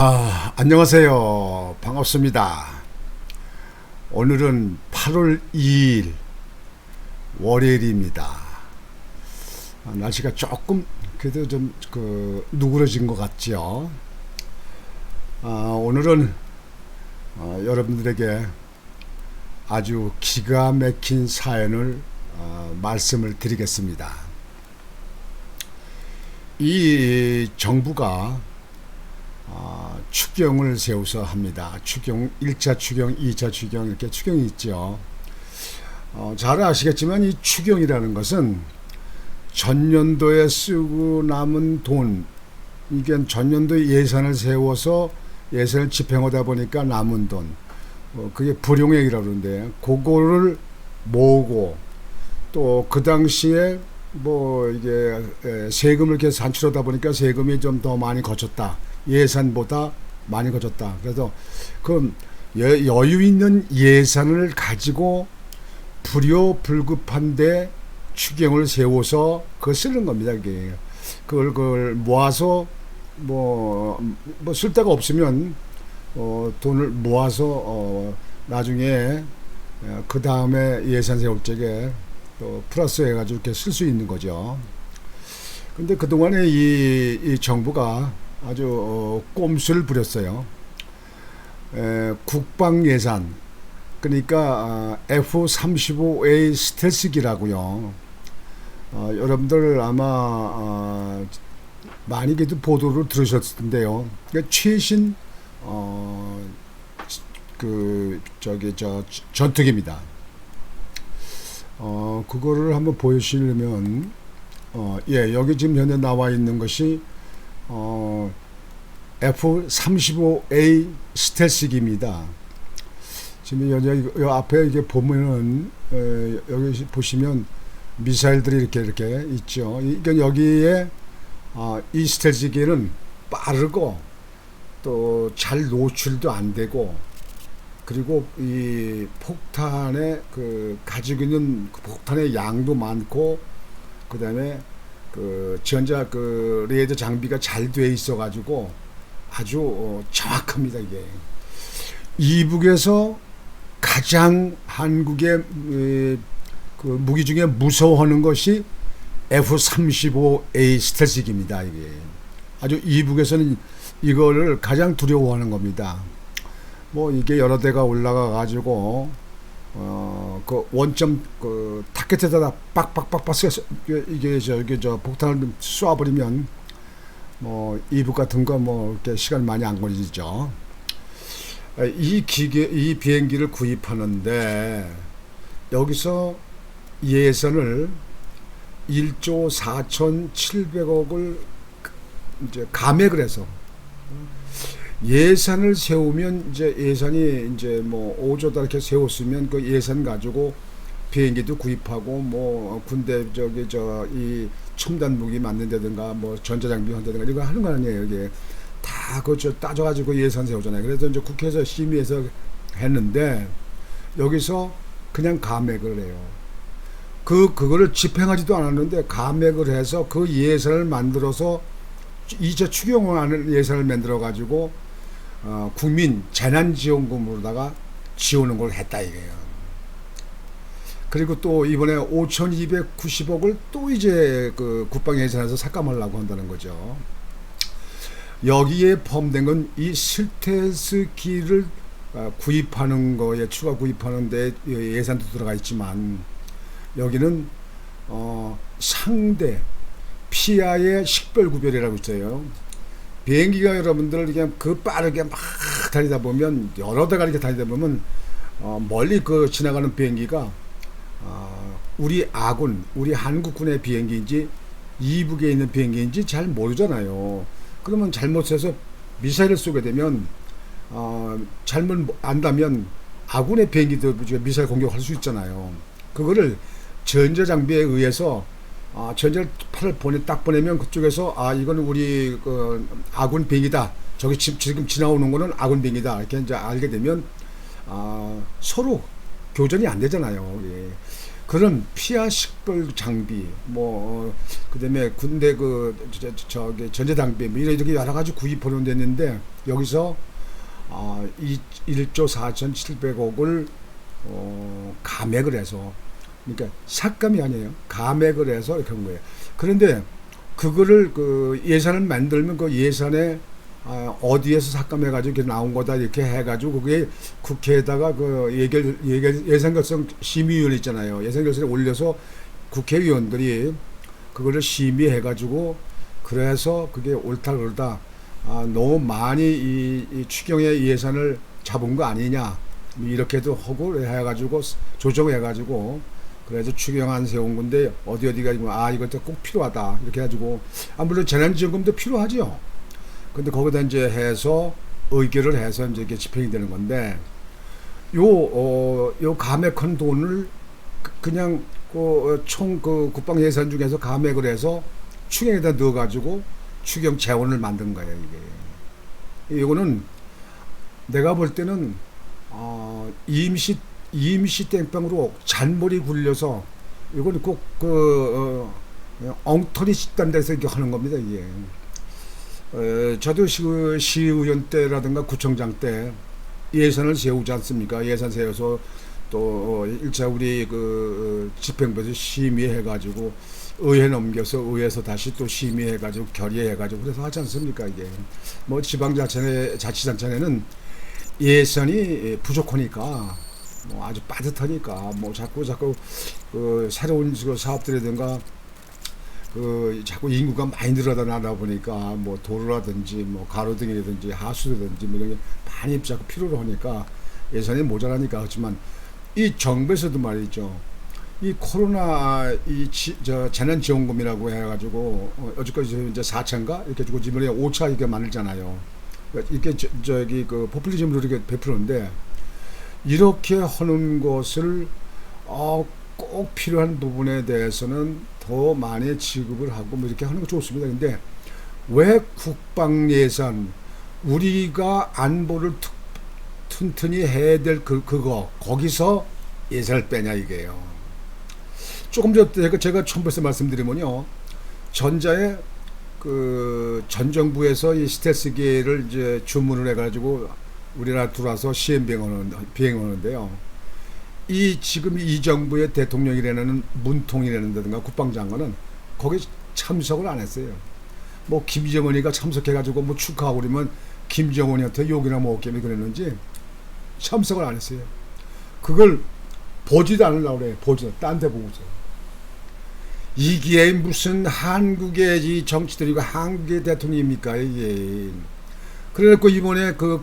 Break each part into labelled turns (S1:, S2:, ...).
S1: 아, 안녕하세요. 반갑습니다. 오늘은 8월 2일 월요일입니다. 아, 날씨가 조금 그래도 좀 그 누그러진 것 같죠. 아, 오늘은 어, 여러분들에게 아주 기가 막힌 사연을 어, 말씀을 드리겠습니다. 이 정부가 어, 추경을 세워서 합니다. 추경 1차 추경, 2차 추경 이렇게 추경이 있죠. 어, 잘 아시겠지만 이 추경이라는 것은 전년도에 쓰고 남은 돈 이게 전년도 예산을 세워서 예산을 집행하다 보니까 남은 돈 어, 그게 불용액이라고 그러는데 그거를 모으고 또 그 당시에 뭐 이게 에, 세금을 이렇게 산출하다 보니까 세금이 좀 더 많이 거쳤다. 예산보다 많이 거쳤다. 그래서 그 여- 여유 있는 예산을 가지고 불효불급한데 추경을 세워서 그걸 쓰는 겁니다. 이게 그걸 그걸 모아서 뭐 뭐 쓸 데가 없으면 어 돈을 모아서 어 나중에 그 다음에 예산 세울 적에 또 플러스 해가지고 이렇게 쓸 수 있는 거죠. 근데 그동안에 이, 이 정부가 아주 어, 꼼수를 부렸어요. 에, 국방 예산 그러니까 아, F-35A 스텔스기라고요. 어, 여러분들 아마 어, 많이 그래도 보도를 들으셨을 텐데요. 그러니까 최신 어, 그 저기 저 전투기입니다. 어 그거를 한번 보여주시려면 어 예 여기 지금 현재 나와 있는 것이 어 F-35A 스텔스기입니다. 지금 여기 이 앞에 이게 보면은 에, 여기 보시면 미사일들이 이렇게 이렇게 있죠. 그러니까 여기에 아, 이 스텔스기는 빠르고 또 잘 노출도 안 되고 그리고 이 폭탄의 그 가지고 있는 그 폭탄의 양도 많고 그다음에 그 전자 그 레이더 장비가 잘 돼 있어 가지고 아주 어, 정확합니다 이게 이북에서 가장 한국의 에, 그 무기 중에 무서워하는 것이 F-35A 스텔스기입니다 이게 아주 이북에서는 이거를 가장 두려워하는 겁니다. 뭐 이게 여러 대가 올라가 가지고 어그 원점 그 타켓에다가 빡빡빡빡 쏘 이게 저 이게 저 폭탄을 쏴버리면 뭐 이북 같은 거 뭐 이렇게 시간 많이 안 걸리죠. 아, 이 기계 이 비행기를 구입하는데 여기서 예산을 1조 4,700억을 이제 감액을 해서 예산을 세우면 이제 예산이 이제 뭐 5조다 이렇게 세웠으면 그 예산 가지고 비행기도 구입하고 뭐 군대 저기 저 이 첨단 무기 만든다든가 뭐 전자장비 한다든가 이거 하는 거 아니에요 이게 다 그저 따져가지고 예산 세우잖아요. 그래서 이제 국회에서 심의해서 했는데 여기서 그냥 감액을 해요. 그 그거를 집행하지도 않았는데 감액을 해서 그 예산을 만들어서 이제 추경하는 예산을 만들어 가지고 어, 국민 재난지원금으로다가 지원한 걸 했다 이거예요. 그리고 또 이번에 5,290억을 또 이제 그 국방 예산에서 삭감하려고 한다는 거죠. 여기에 포함된 건이 스텔스기를 어, 구입하는 거에 추가 구입하는 데 예산도 들어가 있지만 여기는 어, 상대 피아의 식별 구별이라고 있어요. 비행기가 여러분들 그냥 그 빠르게 막 다니다 보면 여러 대가 이렇게 다니다 보면 어, 멀리 그 지나가는 비행기가 어, 우리 아군, 우리 한국군의 비행기인지 이북에 있는 비행기인지 잘 모르잖아요. 그러면 잘못해서 미사일을 쏘게 되면 어, 잘못 안다면 아군의 비행기도 미사일 공격할 수 있잖아요. 그거를 전자 장비에 의해서 아, 전자를 팔을 보내 딱 보내면 그쪽에서 아 이거는 우리 그 아군 비행이다. 저기 지, 지금 지나오는 거는 아군 비행이다. 이렇게 이제 알게 되면 아, 서로 교전이 안 되잖아요. 예. 그런 피하 식별 장비 뭐 어, 그다음에 군대 그 저, 저, 저기 전제 장비 뭐 이런 이렇게 여러 가지 구입하는 데는데 여기서 아, 이 1조 4,700억을 어, 감액을 해서 그러니까 삭감이 아니에요. 감액을 해서 이렇게 한 거예요. 그런데 그거를 그 예산을 만들면 그 예산에 아, 어디에서 삭감해가지고 이렇게 나온 거다 이렇게 해가지고 그게 국회에다가 그 예결, 예결 예산결성 심의위원 있잖아요. 예산결성에 올려서 국회의원들이 그거를 심의해가지고 그래서 그게 옳다 그러다 아, 너무 많이 이, 이 추경의 예산을 잡은 거 아니냐 뭐 이렇게도 하고 해가지고 조정해가지고 그래서 추경안 세운 건데 어디 어디가 아 이것도 꼭 필요하다 이렇게 해가지고 아 물론 재난지원금도 필요하죠. 근데 거기다 이제 해서 의결을 해서 이제 이게 집행이 되는 건데 요 어 요 감액한 돈을 그- 그냥 그총 그 국방 예산 중에서 감액을 해서 추경에다 넣어 가지고 추경 재원을 만든 거예요 이게 이거는 내가 볼 때는 어 임시 임시 땡빵으로 잔머리 굴려서 이거는 꼭그 어, 엉터리 식단 데서 이렇게 하는 겁니다 이게. 에, 저도 시, 그 시의원 때라든가 구청장 때 예산을 세우지 않습니까? 예산 세워서 또 어, 일차 우리 그 어, 집행부에서 심의해가지고 의회 넘겨서 의회에서 다시 또 심의해가지고 결의해가지고 그래서 하지 않습니까? 이게 뭐 지방자치단체 자치단체는 예산이 부족하니까 뭐 아주 빠듯하니까 뭐 자꾸 자꾸 그 새로운 그 사업들이든가 그 자꾸 인구가 많이 늘어나다 보니까 뭐 도로라든지 뭐 가로등이라든지 하수라든지 뭐 이런 게 많이 자꾸 필요로 하니까 예산이 모자라니까 하지만 이 정부에서도 말이죠. 이 코로나 이저 재난지원금이라고 해가지고 어, 어저까지 이제 4차인가 이렇게 주고 이번에 5차 이렇게 만들잖아요. 이렇게 저, 저기 그 포퓰리즘으로 이렇게 베푸는데 이렇게 하는 것을 어, 꼭 필요한 부분에 대해서는 더 많이 지급을 하고 뭐 이렇게 하는 거 좋습니다. 근데 왜 국방 예산 우리가 안보를 툭, 튼튼히 해야 될 그, 그거 거기서 예산을 빼냐 이게요. 조금 전에 제가 처음부터 말씀드리면요. 전자에 그전 정부에서 이 스텔스기를 이제 주문을 해가지고 우리나라 들어와서 시행 비행하는 비행하는데요. 이 지금 이 정부의 대통령이라는 문통이라는다든가 국방장관은 거기 참석을 안 했어요. 뭐 김정은이가 참석해가지고 뭐 축하하고 그러면 김정은이한테 욕이나 먹겠니 그랬는지 참석을 안 했어요. 그걸 보지도 않으려고 그래. 보지도 딴 데 보고서. 이게 무슨 한국의 이 정치들이고 한국의 대통령입니까 이게. 그래갖고 이번에 그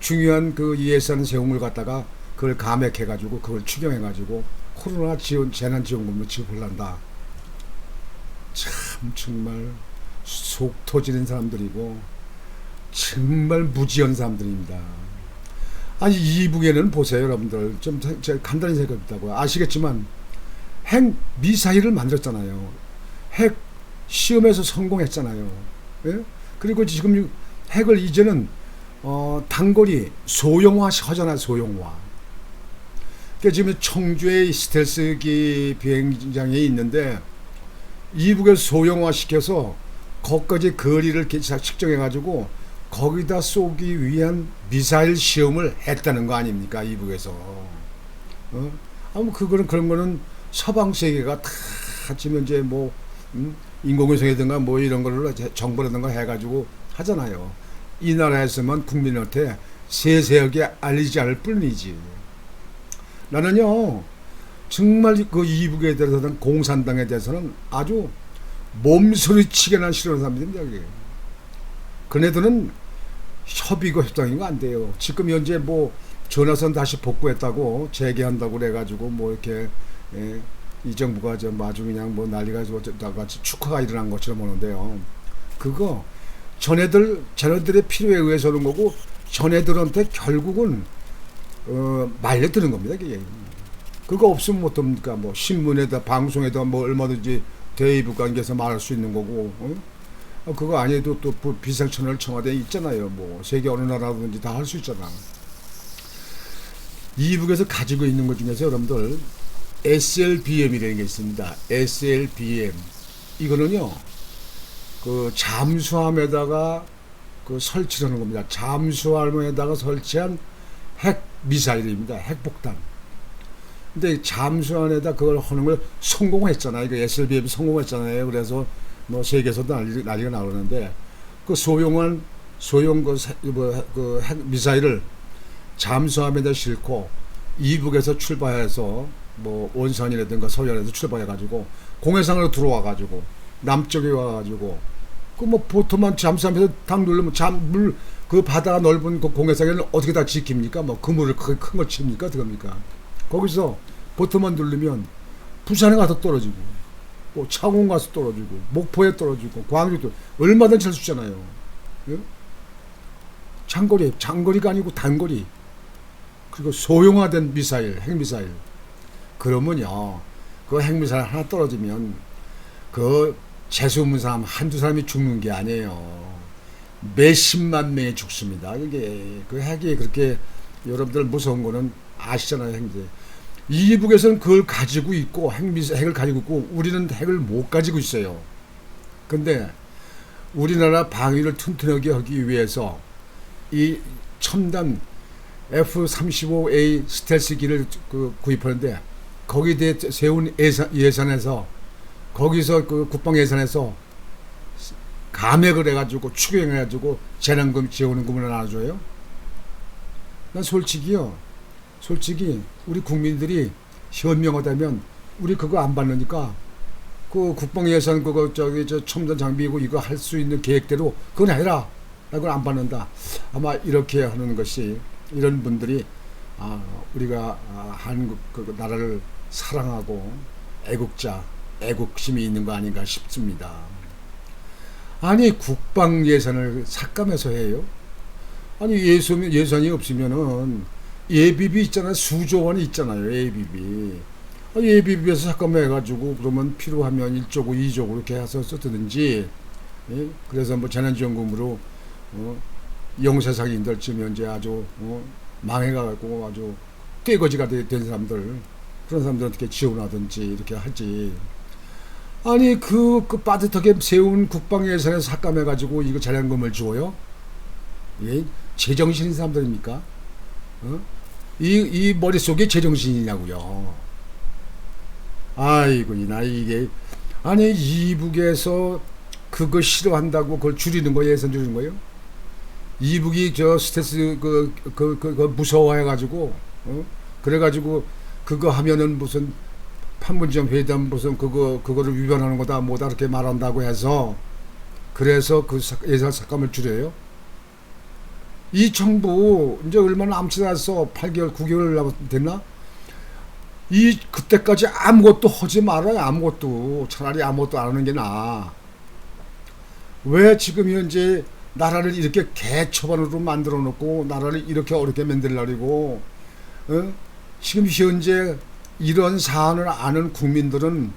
S1: 중요한 그 예산 걸 갖다가 그걸 감액해 가지고 그걸 추경해 가지고 코로나 지원 재난 지원금을 지급을한다. 참 정말 속 터지는 사람들이고 정말 무지한 사람들입니다. 아니 이북에는 보세요 여러분들 좀 간단히 생각했다고요. 아시겠지만 핵 미사일을 만들었잖아요. 핵 시험에서 성공했잖아요. 예? 그리고 지금 핵을 이제는 어, 단거리 소형화 하잖아요. 소형화. 그러니까 지금 청주에 스텔스기 비행장에 있는데 이북을 소형화 시켜서 거기까지 거리를 측정해 가지고 거기다 쏘기 위한 미사일 시험을 했다는 거 아닙니까 이북에서 어? 아무 그거는 그런 거는 서방 세계가 다 지금 이제 뭐 음? 인공위성이든가 뭐 이런 거를 정보라든가 해가지고 하잖아요. 이 나라에서만 국민한테 세세하게 알리지 않을 뿐이지. 나는요 정말 그 이북에 대해서는 공산당에 대해서는 아주 몸소리치게나 싫어하는 사람들입니다. 그게. 그네들은 협의고 협상이고 안 돼요. 지금 현재 뭐 전화선 다시 복구했다고 재개한다고 그래가지고 뭐 이렇게 예, 이 정부가 좀 아주 그냥 뭐 난리가 나같이 축하가 일어난 것처럼 오는데요. 그거 전애들 전애들의 필요에 의해서 하는 거고 전애들한테 결국은 어, 말려드는 겁니다. 이게 그거 없으면 뭐 어떻습니까? 뭐 신문에다 방송에다 뭐 얼마든지 대의부 관계에서 말할 수 있는 거고. 어? 어, 그거 아니어도 또 비상천을 청와대에 있잖아요. 뭐 세계 어느 나라든지 다 할 수 있잖아. 이북에서 가지고 있는 것 중에서 여러분들 SLBM이라는 게 있습니다. SLBM 이거는요 그 잠수함에다가 그 설치하는 겁니다. 잠수함에다가 설치한 핵 미사일입니다. 핵폭탄. 근데 잠수함에다 그걸 하는 걸 성공했잖아요. 그 SLBM 성공했잖아요. 그래서 뭐 세계에서도 난리, 난리가 나오는데 그 소형한 소형 그, 세- 뭐, 그 핵 미사일을 잠수함에다 싣고 이북에서 출발해서 뭐 온산이라든가 서해안에서 출발해가지고 공해상으로 들어와가지고 남쪽에 와가지고 그뭐 보트만 잠수함에서 당 누르면 잠물 그 바다가 넓은 그 공해상에는 어떻게 다 지킵니까? 뭐 그물을 큰거 칩니까? 들어갑니까? 거기서 보트만 누르면 부산에 가서 떨어지고 뭐 창원 가서 떨어지고 목포에 떨어지고 광주도 얼마든지 할 수 있잖아요. 예? 장거리 장거리가 아니고 단거리 그리고 소형화된 미사일 핵미사일 그러면요 그 핵미사일 하나 떨어지면 그 재수 없는 사람 한두 사람이 죽는 게 아니에요. 몇십만 명이 죽습니다. 이게 그 핵이 그렇게 여러분들 무서운 거는 아시잖아요 핵이 이북에서는 그걸 가지고 있고 핵미사 핵을 가지고 있고 우리는 핵을 못 가지고 있어요. 근데 우리나라 방위를 튼튼하게 하기 위해서 이 첨단 F-35A 스텔스기를 그 구입하는데 거기에 대해 세운 예산, 예산에서 거기서 그 국방 예산에서 감액을 해가지고 추경해가지고 재난금 지원금을 나눠줘요. 난 솔직히요, 솔직히 우리 국민들이 현명하다면 우리 그거 안 받으니까 그 국방 예산 그거 저기 저 첨단 장비고 이거 할 수 있는 계획대로 그건 해라. 나 그걸 안 받는다. 아마 이렇게 하는 것이 이런 분들이 아, 우리가 아, 한국 그 나라를 사랑하고 애국자, 애국심이 있는 거 아닌가 싶습니다. 아니 국방 예산을 삭감해서 해요? 아니 예산 예산이 없으면은 예비비 있잖아요. 수조 원이 있잖아요. 예비비. 아, 예비비에서 삭감해가지고 그러면 필요하면 1조고 2조고 이렇게 해서 쓰든지 예? 그래서 뭐 재난지원금으로 어? 영세상인들 면 이제 아주 어? 망해가지고 아주 떼거지가 되- 된 사람들 그런 사람들 어떻게 지원하든지 이렇게 하지 아니 그, 그 빠듯하게 세운 국방 예산에 삭감해 가지고 이거 재난금을 주어요? 예? 제정신인 사람들입니까? 어? 이, 이 머릿속에 제정신이냐고요 아이고 이 나 이게 아니 이북에서 그거 싫어한다고 그걸 줄이는 거 예산 줄이는 거예요? 이북이 저 스트레스 그, 그, 그, 그 무서워해 가지고, 어? 그래 가지고 그거 하면은 무슨 판문점 회담 무슨 그거, 그거를 위반하는 거다 뭐다 이렇게 말한다고 해서 그래서 그 삭- 예산 삭감을 줄여요? 이 정부 이제 얼마나 암치 났어? 8개월, 9개월 남 됐나? 이 그때까지 아무것도 하지 말아요. 아무것도 차라리 아무것도 안 하는 게 나아. 왜 지금 현재 나라를 이렇게 개처반으로 만들어 놓고 나라를 이렇게 어렵게 만들려고 어? 지금 현재 이런 사안을 아는 국민들은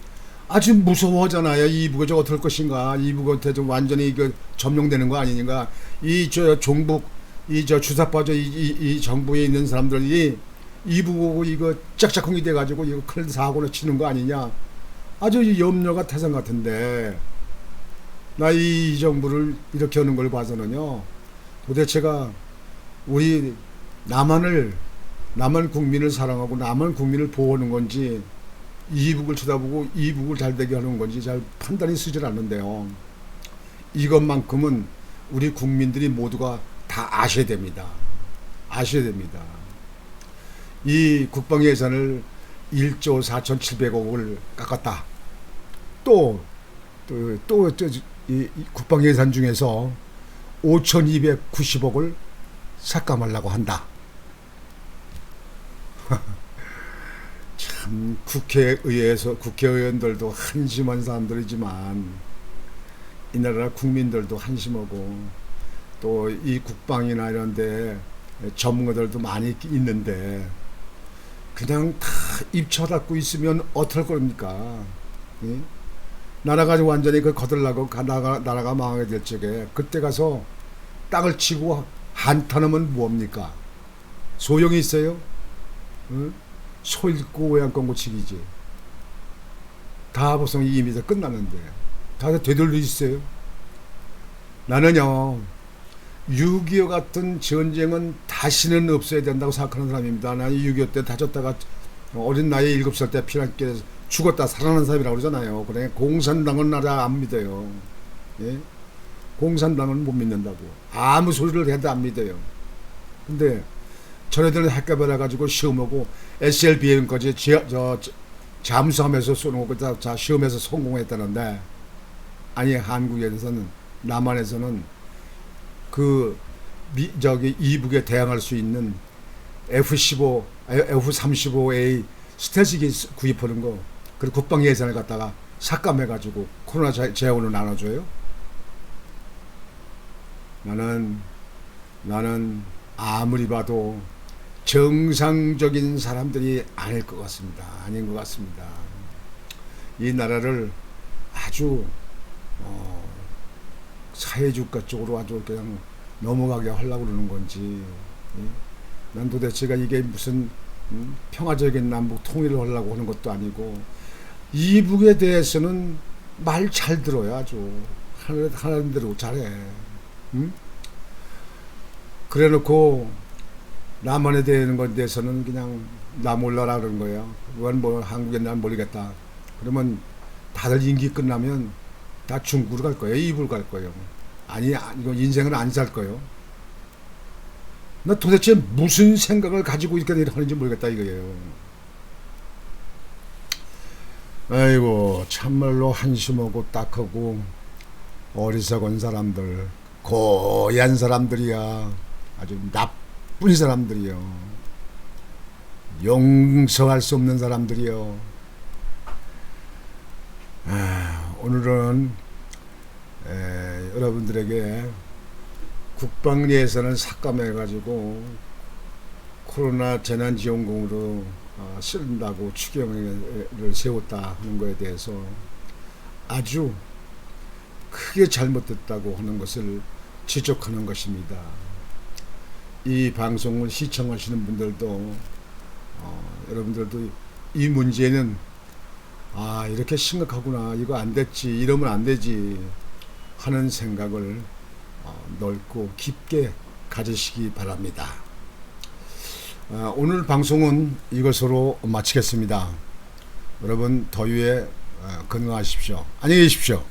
S1: 아주 무서워하잖아요. 이북이 저 어떨 것인가. 이북한테 좀 완전히 그 점령되는 거 아니닌가. 이 저 종북 이 저 주사 빠져 이, 이, 이 정부에 있는 사람들이 이북하고 이거 짝짝꿍이 돼가지고 이거 큰 사고를 치는 거 아니냐. 아주 이 염려가 태산 같은데 나 이 정부를 이렇게 하는 걸 봐서는요 도대체가 우리 남한을 남한 국민을 사랑하고 남한 국민을 보호하는 건지 이북을 쳐다보고 이북을 잘 되게 하는 건지 잘 판단이 쓰질 않는데요. 이것만큼은 우리 국민들이 모두가 다 아셔야 됩니다. 아셔야 됩니다. 이 국방 예산을 1조 4,700억을 깎았다. 또 또, 또, 저, 이, 이 국방 예산 중에서 5,290억을 삭감하려고 한다. 참 국회의회에서 국회의원들도 한심한 사람들이지만 이 나라 국민들도 한심하고 또 이 국방이나 이런데 전문가들도 많이 있는데 그냥 다 입쳐 닫고 있으면 어떨 겁니까? 예? 나라가 완전히 그 거들나고 가- 나가, 나라가 망하게 될 적에 그때 가서 땅을 치고 한탄하면 뭡니까? 소용이 있어요? 응? 소 잃고 외양간 고치기지. 다 보통 이미 다 끝났는데 다들 되돌려 있어요. 나는요 6.25 같은 전쟁은 다시는 없어야 된다고 생각하는 사람입니다. 나는 6.25때 다쳤다가 어린 나이에 7살 때 피난길에서 죽었다 살아난 사람이라고 그러잖아요. 그래 공산당은 나라 안 믿어요. 예? 공산당은 못 믿는다고 아무 소리를 해도 안 믿어요. 근데 저네들은 학교에 가지고 시험하고 SLBM까지 잠수함에서 쏘는 거, 자, 시험에서 성공했다는데, 아니, 한국에서는, 남한에서는 그, 미, 저기, 이북에 대항할 수 있는 F-15, F-35A 스텔스기 구입하는 거, 그리고 국방 예산을 갖다가 삭감해 가지고 코로나 재- 재원을 나눠줘요? 나는, 나는 아무리 봐도 정상적인 사람들이 아닐 것 같습니다. 아닌 것 같습니다. 이 나라를 아주 어, 사회주가 쪽으로 아주 그냥 넘어가게 하려고 그러는 건지 예? 난 도대체가 이게 무슨 음, 평화적인 남북 통일을 하려고 하는 것도 아니고 이북에 대해서는 말 잘 들어요 아주 하는 하는 대로 잘해 음? 그래놓고 남한에 대한 것에 대해서는 그냥 나 몰라라 그런 거예요. 그건 뭐 한국에 난 모르겠다. 그러면 다들 임기 끝나면 다 중국으로 갈 거예요. 이불 갈 거예요. 아니, 아, 이거 인생을 안 살 거예요. 나 도대체 무슨 생각을 가지고 이렇게 하는지 모르겠다 이거예요. 아이고 참말로 한심하고 딱하고 어리석은 사람들 고얀 사람들이야 아주 나쁜 사람들이요 용서할 수 없는 사람들이요 아, 오늘은 에, 여러분들에게 국방 예산을 삭감해 가지고 코로나 재난지원금으로 어, 쓴다고 추경을 세웠다 하는 것에 대해서 아주 크게 잘못됐다고 하는 것을 지적하는 것입니다. 이 방송을 시청하시는 분들도 어, 여러분들도 이 문제는 아 이렇게 심각하구나 이거 안 됐지 이러면 안 되지 하는 생각을 어, 넓고 깊게 가지시기 바랍니다. 아, 오늘 방송은 이것으로 마치겠습니다. 여러분 더위에 어, 건강하십시오. 안녕히 계십시오.